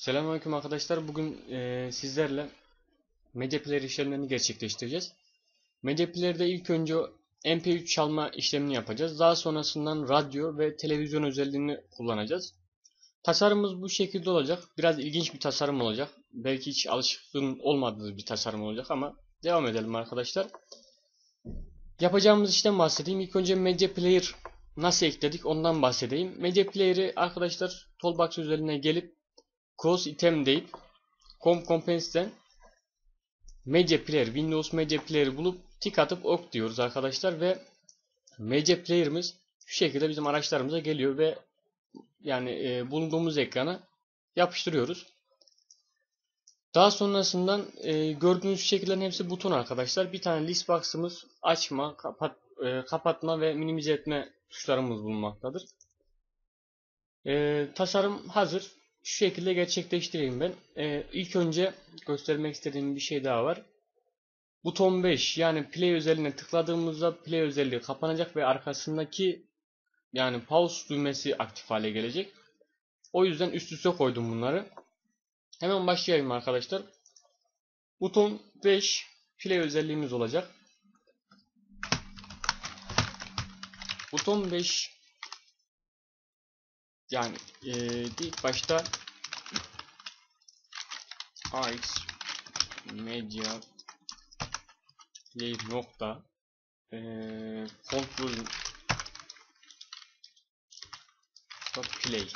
Selamünaleyküm arkadaşlar. Bugün e, sizlerle Media işlemlerini gerçekleştireceğiz. Media Player'de ilk önce MP3 çalma işlemini yapacağız. Daha sonrasından radyo ve televizyon özelliğini kullanacağız. Tasarımımız bu şekilde olacak. Biraz ilginç bir tasarım olacak. Belki hiç alışkın olmadığı bir tasarım olacak ama devam edelim arkadaşlar. Yapacağımız işten bahsedeyim. İlk önce Media nasıl ekledik ondan bahsedeyim. Media arkadaşlar Toolbox özelliğine gelip Cross item deyip Com Compense'den Media Player, Windows Media Player'ı bulup tik atıp ok diyoruz arkadaşlar ve Media Player'ımız şu şekilde bizim araçlarımıza geliyor ve yani e, bulunduğumuz ekrana yapıştırıyoruz. Daha sonrasından e, gördüğünüz şekillerin hepsi buton arkadaşlar. Bir tane list box'ımız açma, kapat, e, kapatma ve minimize etme tuşlarımız bulunmaktadır. E, tasarım hazır şu şekilde gerçekleştireyim ben. Ee, ilk önce göstermek istediğim bir şey daha var. Buton 5 yani play özelliğine tıkladığımızda play özelliği kapanacak ve arkasındaki yani pause düğmesi aktif hale gelecek. O yüzden üst üste koydum bunları. Hemen başlayalım arkadaşlar. Buton 5 play özelliğimiz olacak. Buton 5 yani e, ilk başta AX Media Play nokta e, Control Play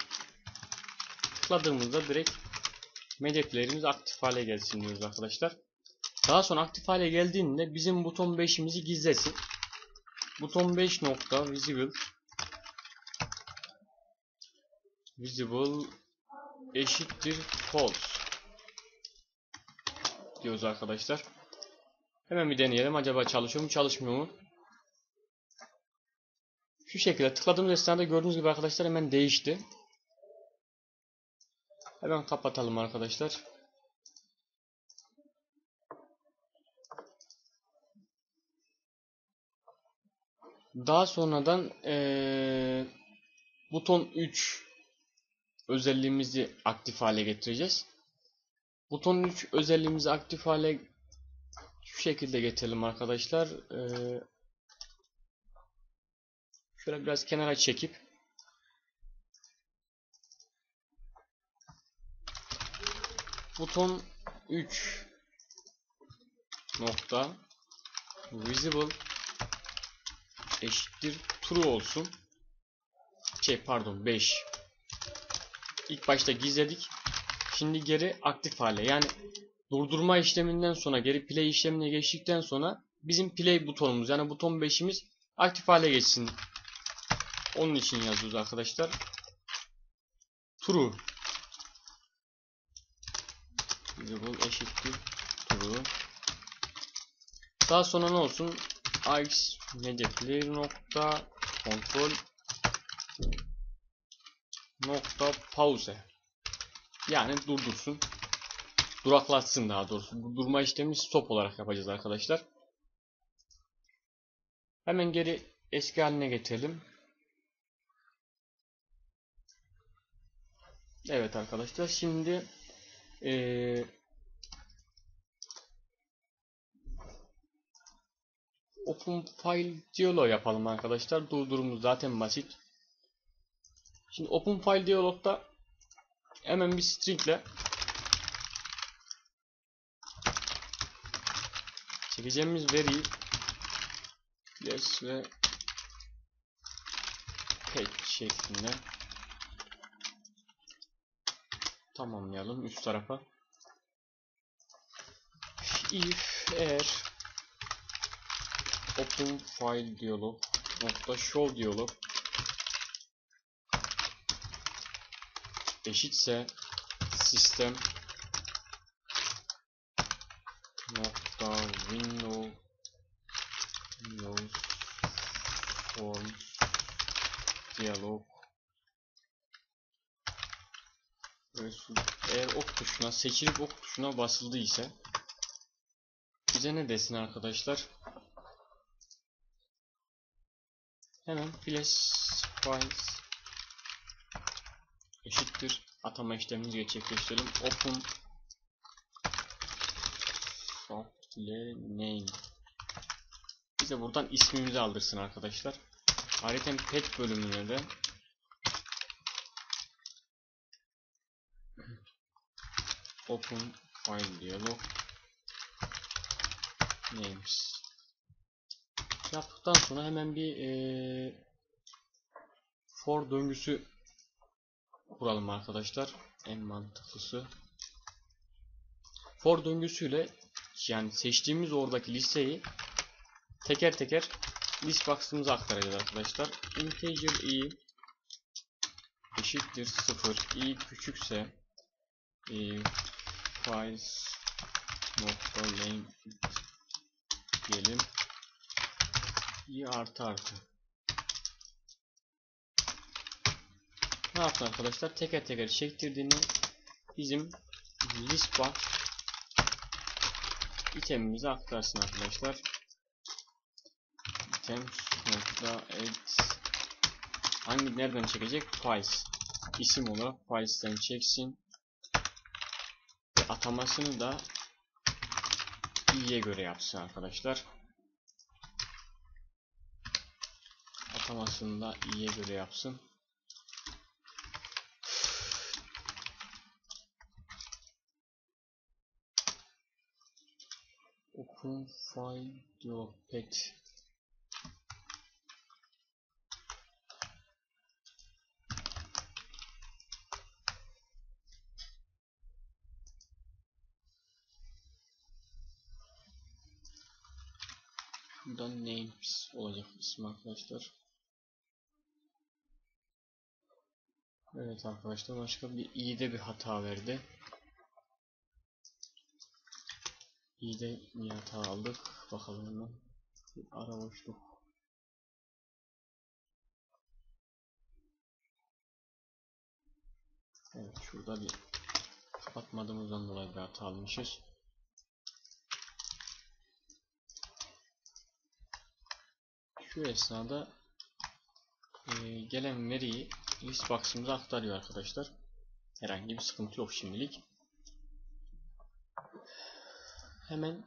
tıkladığımızda direkt Media Player'imiz aktif hale gelsin diyoruz arkadaşlar. Daha sonra aktif hale geldiğinde bizim buton 5'imizi gizlesin. Buton 5 nokta visible visible eşittir false diyoruz arkadaşlar. Hemen bir deneyelim. Acaba çalışıyor mu çalışmıyor mu? Şu şekilde tıkladığımız esnada gördüğünüz gibi arkadaşlar hemen değişti. Hemen kapatalım arkadaşlar. Daha sonradan ee, buton 3 özelliğimizi aktif hale getireceğiz. Buton 3 özelliğimizi aktif hale şu şekilde getirelim arkadaşlar. Ee, şöyle biraz kenara çekip buton 3 nokta visible eşittir true olsun. Şey pardon 5 ilk başta gizledik. Şimdi geri aktif hale. Yani durdurma işleminden sonra geri play işlemine geçtikten sonra bizim play butonumuz yani buton 5'imiz aktif hale geçsin. Onun için yazıyoruz arkadaşlar. True. Visible eşittir true. Daha sonra ne olsun? Player nokta kontrol nokta pause. Yani durdursun. Duraklatsın daha doğrusu. Durma işlemini stop olarak yapacağız arkadaşlar. Hemen geri eski haline getirelim. Evet arkadaşlar şimdi ee, Open File Dialog yapalım arkadaşlar. Durdurumuz zaten basit. Şimdi Open File Dialog'da hemen bir stringle çekeceğimiz veriyi yes ve page şeklinde tamamlayalım üst tarafa. İf eğer open file dialog nokta show dialog eşitse sistem nokta window windows form dialog. Eğer ok tuşuna seçilip ok tuşuna basıldı ise bize ne desin arkadaşlar? Hemen flash files eşittir atama işlemimizi gerçekleştirelim. Open software name. Bize buradan ismimizi aldırsın arkadaşlar. Ayrıca pet bölümüne de open file dialog names yaptıktan sonra hemen bir eee for döngüsü kuralım arkadaşlar. En mantıklısı. For döngüsüyle yani seçtiğimiz oradaki listeyi teker teker list box'ımıza aktaracağız arkadaşlar. Integer i eşittir 0 i küçükse e, files nokta length diyelim i artı artı ne yaptı arkadaşlar? Teker teker çektirdiğini bizim list box itemimize aktarsın arkadaşlar. İtems nokta hangi nereden çekecek? Files isim olarak files'ten çeksin. Ve atamasını da i'ye göre yapsın arkadaşlar. Atamasını da i'ye göre yapsın open file diyor pet Şuradan names olacak isim arkadaşlar. Evet arkadaşlar başka bir i'de bir hata verdi. İ'de bir hata aldık. Bakalım hemen. Bir ara boşluk. Evet şurada bir kapatmadığımızdan dolayı bir hata almışız. Şu esnada e, gelen veriyi list box'ımıza aktarıyor arkadaşlar. Herhangi bir sıkıntı yok şimdilik. Hemen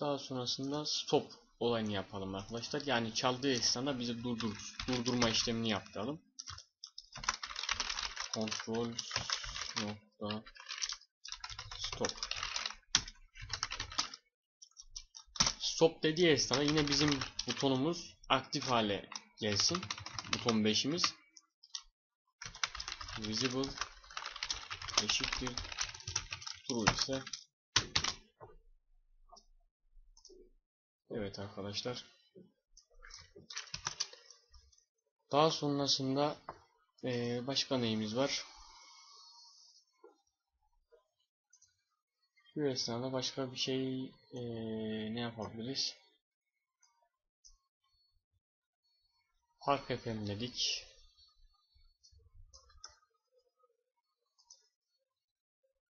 daha sonrasında stop olayını yapalım arkadaşlar. Yani çaldığı esnada bizi durdur durdurma işlemini yaptıralım. Control nokta stop. Stop dediği esnada yine bizim butonumuz aktif hale gelsin. Buton 5'imiz visible eşittir true ise Evet arkadaşlar. Daha sonrasında ee, başka neyimiz var? Şu esnada başka bir şey ee, ne yapabiliriz? Park FM dedik.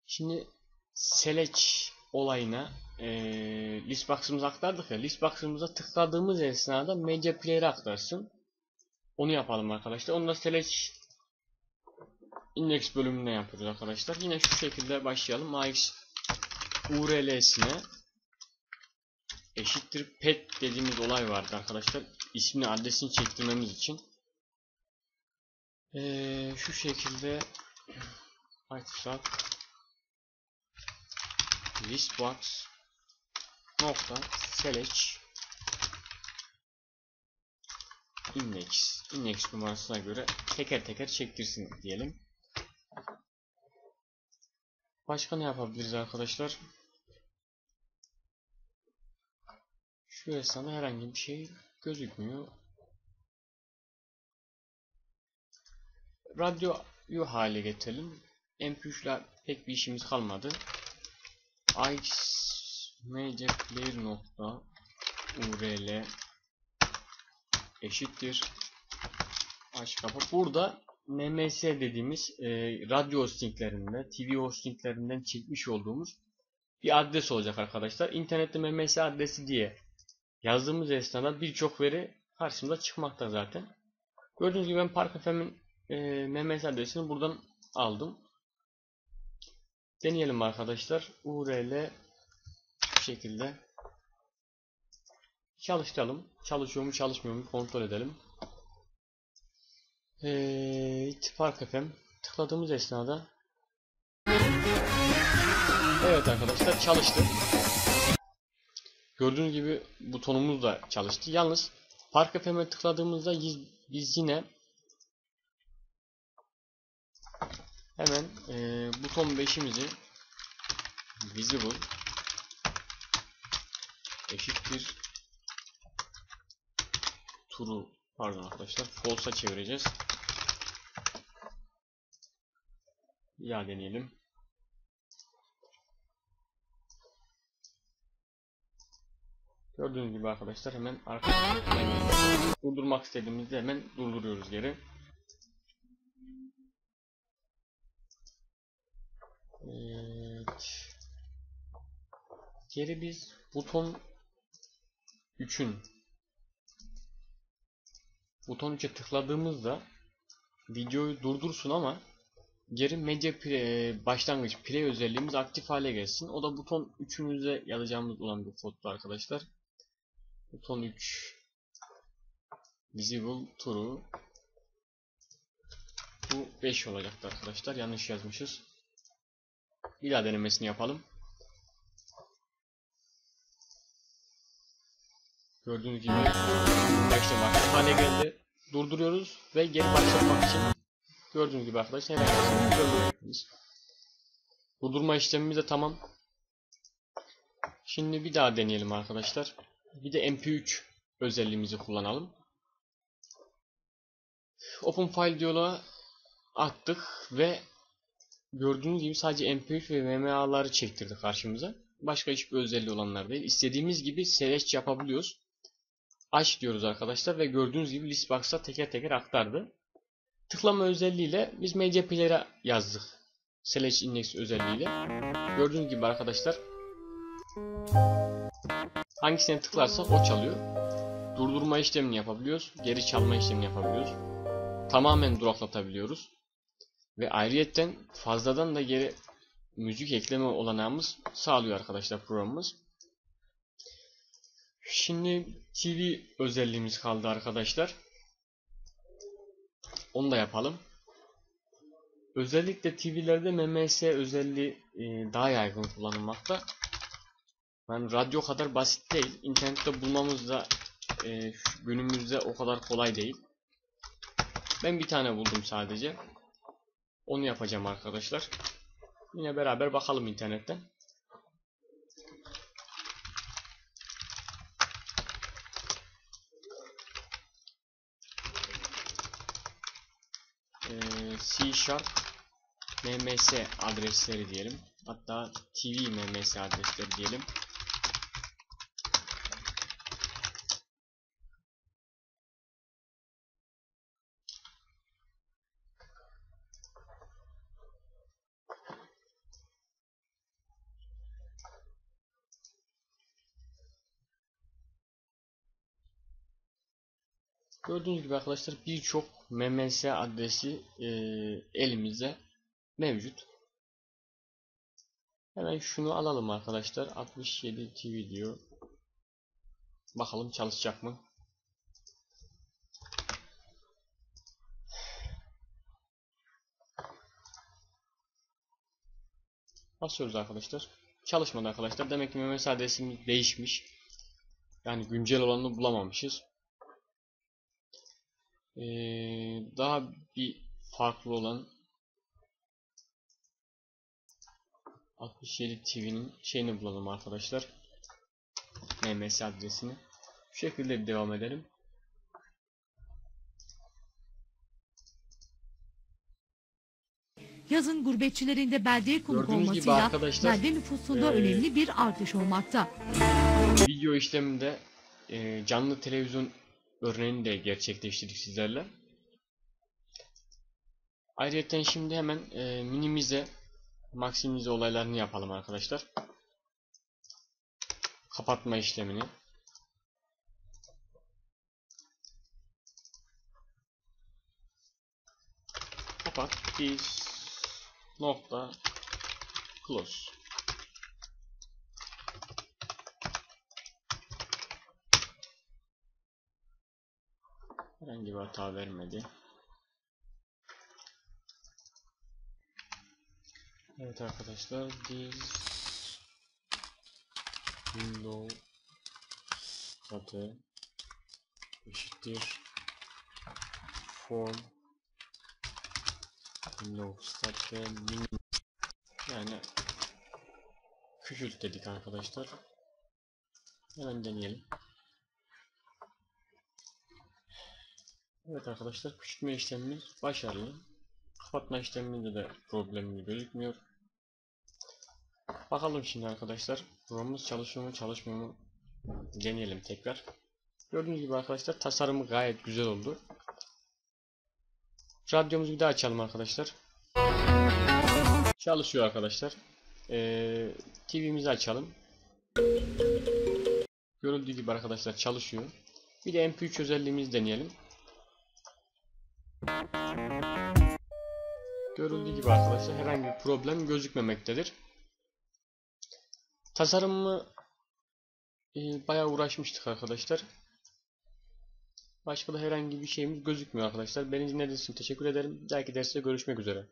Şimdi select olayına e, list aktardık ya. List tıkladığımız esnada media player'e aktarsın. Onu yapalım arkadaşlar. Onu da select index bölümüne yapıyoruz arkadaşlar. Yine şu şekilde başlayalım. AX URL'sine eşittir pet dediğimiz olay vardı arkadaşlar. İsmini adresini çektirmemiz için. Ee, şu şekilde açsak listbox nokta select index index numarasına göre teker teker çektirsin diyelim. Başka ne yapabiliriz arkadaşlar? Şu esnada herhangi bir şey gözükmüyor. Radyoyu hale getirelim. MP3 ile pek bir işimiz kalmadı. Player nokta url eşittir aç kapa. Burada MMS dediğimiz e, radyo hostinglerinde, TV hostinglerinden çekmiş olduğumuz bir adres olacak arkadaşlar. İnternette MMS adresi diye yazdığımız esnada birçok veri karşımıza çıkmakta zaten. Gördüğünüz gibi ben Park FM'in e, MMS adresini buradan aldım. Deneyelim arkadaşlar. URL bu şekilde çalıştıralım. Çalışıyor mu çalışmıyor mu kontrol edelim. Evet, Park FM tıkladığımız esnada Evet arkadaşlar çalıştı. Gördüğünüz gibi butonumuz da çalıştı. Yalnız Park FM'e tıkladığımızda biz yine hemen e, buton 5'imizi visible eşittir turu pardon arkadaşlar false'a çevireceğiz. Ya deneyelim. Gördüğünüz gibi arkadaşlar hemen arkadaşlar durdurmak istediğimizde hemen durduruyoruz geri. Geri biz buton 3'ün buton 3'e tıkladığımızda videoyu durdursun ama geri medya pre, başlangıç play özelliğimiz aktif hale gelsin. O da buton 3'ümüzde yazacağımız olan bir foto arkadaşlar. Buton 3 Visible True Bu 5 olacaktı arkadaşlar. Yanlış yazmışız. Bir daha denemesini yapalım. Gördüğünüz gibi başlamak hale geldi. Durduruyoruz ve geri başlatmak için gördüğünüz gibi arkadaşlar hemen durdurabilirsiniz. Durdurma işlemimiz de tamam. Şimdi bir daha deneyelim arkadaşlar. Bir de MP3 özelliğimizi kullanalım. Open File diyaloğa attık ve gördüğünüz gibi sadece MP3 ve MMA'ları çektirdi karşımıza. Başka hiçbir özelliği olanlar değil. İstediğimiz gibi select yapabiliyoruz. Aç diyoruz arkadaşlar ve gördüğünüz gibi listbox'a teker teker aktardı. Tıklama özelliğiyle biz player'a yazdık. Select index özelliğiyle. Gördüğünüz gibi arkadaşlar hangisine tıklarsak o çalıyor. Durdurma işlemini yapabiliyoruz. Geri çalma işlemini yapabiliyoruz. Tamamen duraklatabiliyoruz. Ve ayrıyetten fazladan da geri müzik ekleme olanağımız sağlıyor arkadaşlar programımız. Şimdi TV özelliğimiz kaldı arkadaşlar. Onu da yapalım. Özellikle TV'lerde MMS özelliği e, daha yaygın kullanılmakta. Yani radyo kadar basit değil. İnternette bulmamız da e, günümüzde o kadar kolay değil. Ben bir tane buldum sadece. Onu yapacağım arkadaşlar. Yine beraber bakalım internetten. Sharp MMS adresleri diyelim. Hatta TV MMS adresleri diyelim. Gördüğünüz gibi arkadaşlar birçok MMS adresi e, elimizde mevcut. Hemen şunu alalım arkadaşlar. 67 TV diyor. Bakalım çalışacak mı? Basıyoruz arkadaşlar. Çalışmadı arkadaşlar. Demek ki MMS adresimiz değişmiş. Yani güncel olanını bulamamışız. Ee, daha bir farklı olan 67 TV'nin şeyini bulalım arkadaşlar. MMS adresini. Bu şekilde devam edelim. Yazın gurbetçilerin de beldeye konuk Gördüğünüz olmasıyla belde nüfusunda eee, önemli bir artış olmakta. Video işleminde e, canlı televizyon örneğini de gerçekleştirdik sizlerle. Ayrıca şimdi hemen e, minimize, maksimize olaylarını yapalım arkadaşlar. Kapatma işlemini. Kapat. Biz nokta Close. Herhangi bir hata vermedi. Evet arkadaşlar this window adı eşittir form window start min yani küçült dedik arkadaşlar. Hemen deneyelim. Evet arkadaşlar küçültme işlemimiz başarılı. Kapatma işleminde de problemimiz gözükmüyor. Bakalım şimdi arkadaşlar programımız çalışıyor mu çalışmıyor mu deneyelim tekrar. Gördüğünüz gibi arkadaşlar tasarımı gayet güzel oldu. Radyomuzu bir daha açalım arkadaşlar. Çalışıyor arkadaşlar. Ee, TV'mizi açalım. Görüldüğü gibi arkadaşlar çalışıyor. Bir de MP3 özelliğimizi deneyelim. Görüldüğü gibi arkadaşlar herhangi bir problem gözükmemektedir. Tasarımı e, bayağı uğraşmıştık arkadaşlar. Başka da herhangi bir şeyimiz gözükmüyor arkadaşlar. Beni dinlediğiniz için teşekkür ederim. Dahaki derste görüşmek üzere.